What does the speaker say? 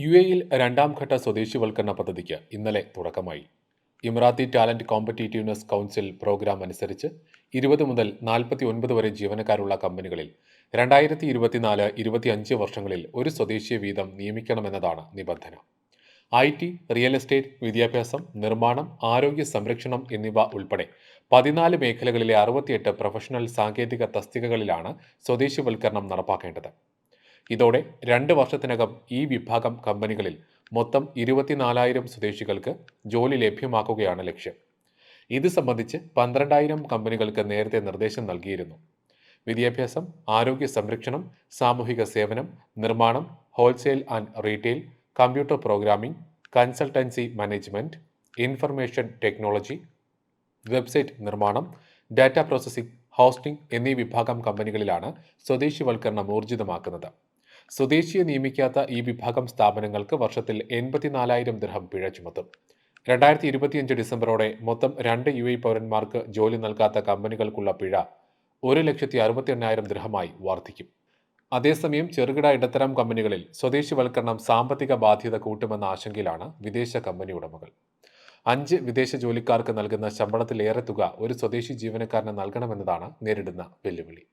U എയിൽ രണ്ടാം ഘട്ട സ്വദേശിവൽക്കരണ പദ്ധതിക്ക് ഇന്നലെ തുടക്കമായി. Emirati talent competitiveness council programme അനുസരിച്ച് ഇരുപത് മുതൽ നാൽപ്പത്തി ഒൻപത് വരെ ജീവനക്കാരുള്ള കമ്പനികളിൽ രണ്ടായിരത്തി ഇരുപത്തിനാല് ഇരുപത്തിയഞ്ച് വർഷങ്ങളിൽ ഒരു സ്വദേശിയെ വീതം നിയമിക്കണമെന്നതാണ് നിബന്ധന. ഐ ടി റിയൽ എസ്റ്റേറ്റ് വിദ്യാഭ്യാസം നിർമ്മാണം ആരോഗ്യ സംരക്ഷണം എന്നിവ ഉൾപ്പെടെ പതിനാല് മേഖലകളിലെ അറുപത്തിയെട്ട് പ്രൊഫഷണൽ സാങ്കേതിക തസ്തികകളിലാണ് സ്വദേശിവൽക്കരണം നടപ്പാക്കേണ്ടത്. ഇതോടെ രണ്ട് വർഷത്തിനകം ഈ വിഭാഗം കമ്പനികളിൽ മൊത്തം ഇരുപത്തിനാലായിരം സ്വദേശികൾക്ക് ജോലി ലഭ്യമാക്കുകയാണ് ലക്ഷ്യം. ഇത് സംബന്ധിച്ച് പന്ത്രണ്ടായിരം കമ്പനികൾക്ക് നേരത്തെ നിർദ്ദേശം നൽകിയിരുന്നു. വിദ്യാഭ്യാസം ആരോഗ്യ സംരക്ഷണം സാമൂഹിക സേവനം നിർമ്മാണം wholesale and retail computer programming consultancy management information technology website നിർമ്മാണം ഡാറ്റ പ്രോസസ്സിംഗ് ഹോസ്റ്റിംഗ് എന്നീ വിഭാഗം കമ്പനികളിലാണ് സ്വദേശിവൽക്കരണം ഊർജിതമാക്കുന്നത്. സ്വദേശിയെ നിയമിക്കാത്ത ഈ വിഭാഗം സ്ഥാപനങ്ങൾക്ക് വർഷത്തിൽ എൺപത്തിനാലായിരം ദിർഹം പിഴ ചുമത്തും. രണ്ടായിരത്തി ഇരുപത്തിയഞ്ച് ഡിസംബറോടെ മൊത്തം രണ്ട് യു എ പൗരന്മാർക്ക് ജോലി നൽകാത്ത കമ്പനികൾക്കുള്ള പിഴ ഒരു ലക്ഷത്തി അറുപത്തി എണ്ണായിരം ദിർഹമായി വർദ്ധിക്കും അതേസമയം ചെറുകിട ഇടത്തരം കമ്പനികളിൽ സ്വദേശിവൽക്കരണം സാമ്പത്തിക ബാധ്യത കൂട്ടുമെന്ന ആശങ്കയിലാണ് വിദേശ കമ്പനി ഉടമകൾ. അഞ്ച് വിദേശ ജോലിക്കാർക്ക് നൽകുന്ന ശമ്പളത്തിലേറെ തുക ഒരു സ്വദേശി ജീവനക്കാരന് നൽകണമെന്നതാണ് നേരിടുന്ന വെല്ലുവിളി.